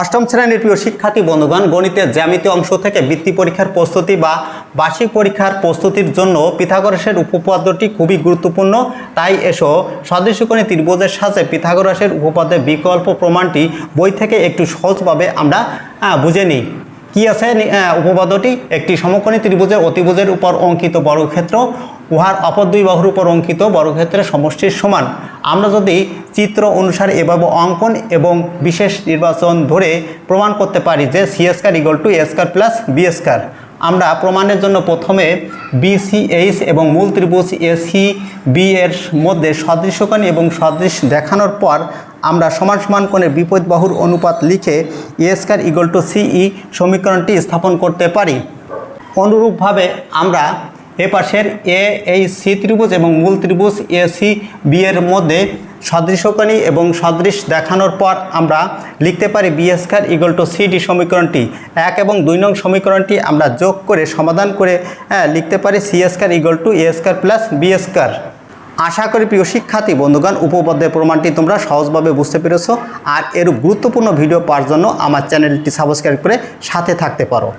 অষ্টম শ্রেণির প্রিয় শিক্ষার্থী বন্ধুগণ, গণিতের জ্যামিতি অংশ থেকে বৃত্তি পরীক্ষার প্রস্তুতি বা বার্ষিক পরীক্ষার প্রস্তুতির জন্য পিথাগোরাসের উপপাদ্যটি খুবই গুরুত্বপূর্ণ। তাই এসো সদৃশকোণী ত্রিভুজের সাথে পিথাগোরাসের উপপাদ্যের বিকল্প প্রমাণটি বই থেকে একটু সহজভাবে আমরা বুঝে নিই। কি আছে উপপাদ্যটি? একটি সমকোণী ত্রিভুজের অতিভুজের উপর অঙ্কিত বর্গক্ষেত্র, উহার অপর দুই বাহুর উপর অঙ্কিত বর্গক্ষেত্রের সমষ্টির সমান। আমরা যদি চিত্র অনুসারে এভাবে অঙ্কন এবং বিশেষ নির্বাচন ধরে প্রমাণ করতে পারি যে C square equal to A square plus B square আমরা প্রমাণের জন্য প্রথমে বিসিএইচ এবং মূল ত্রিভুজ এসি বি এর মধ্যে সদৃশকোণ এবং সদৃশ দেখানোর পর আমরা সমান সমান কোণের বিপরীত বাহুর অনুপাত লিখে এ স্কার ইগল টু সিই সমীকরণটি স্থাপন করতে পারি। অনুরূপভাবে আমরা এ পাশের এ এই সি ত্রিভুজ এবং মূল ত্রিভুজ এ সি বি এর মধ্যে সদৃশকণী এবং সদৃশ দেখানোর পর আমরা লিখতে পারি B square equal to CD সমীকরণটি। এক এবং দুই নং সমীকরণটি আমরা যোগ করে সমাধান করে হ্যাঁ, লিখতে পারি C square equal to A square plus B square. আশা করি প্রিয় শিক্ষার্থী বন্ধুগণ উপপাদ্যের প্রমাণটি তোমরা সহজভাবে বুঝতে পেরেছ। আর এর গুরুত্বপূর্ণ ভিডিও পাওয়ার জন্য আমার চ্যানেলটি সাবস্ক্রাইব করে সাথে থাকতে পারো।